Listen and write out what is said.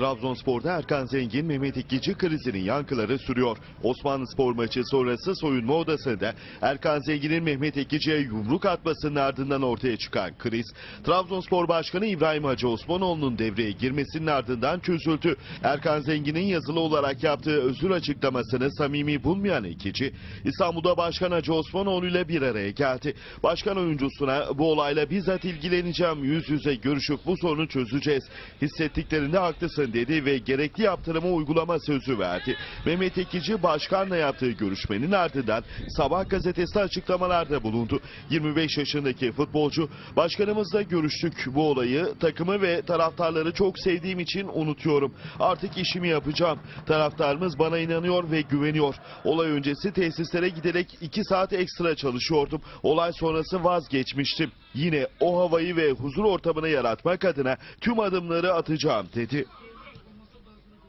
Trabzonspor'da Erkan Zengin, Mehmet İkici krizinin yankıları sürüyor. Osmanlı Spor maçı sonrası soyunma odasında Erkan Zengin'in Mehmet İkici'ye yumruk atmasının ardından ortaya çıkan kriz, Trabzonspor Başkanı İbrahim Hacı Osmanoğlu'nun devreye girmesinin ardından çözüldü. Erkan Zengin'in yazılı olarak yaptığı özür açıklamasını samimi bulmayan İkici, İstanbul'da Başkan Hacı Osmanoğlu ile bir araya geldi. Başkan oyuncusuna bu olayla bizzat ilgileneceğim, yüz yüze görüşüp bu sorunu çözeceğiz. Hissettiklerinde haklısın dedi ve gerekli yaptırımı uygulama sözü verdi. Mehmet Ekici başkanla yaptığı görüşmenin ardından Sabah gazetesi açıklamalarda bulundu. 25 yaşındaki futbolcu başkanımızla görüştük. Bu olayı takımı ve taraftarları çok sevdiğim için unutuyorum. Artık işimi yapacağım. Taraftarımız bana inanıyor ve güveniyor. Olay öncesi tesislere giderek 2 saat ekstra çalışıyordum. Olay sonrası vazgeçmiştim. Yine o havayı ve huzur ortamını yaratmak adına tüm adımları atacağım dedi.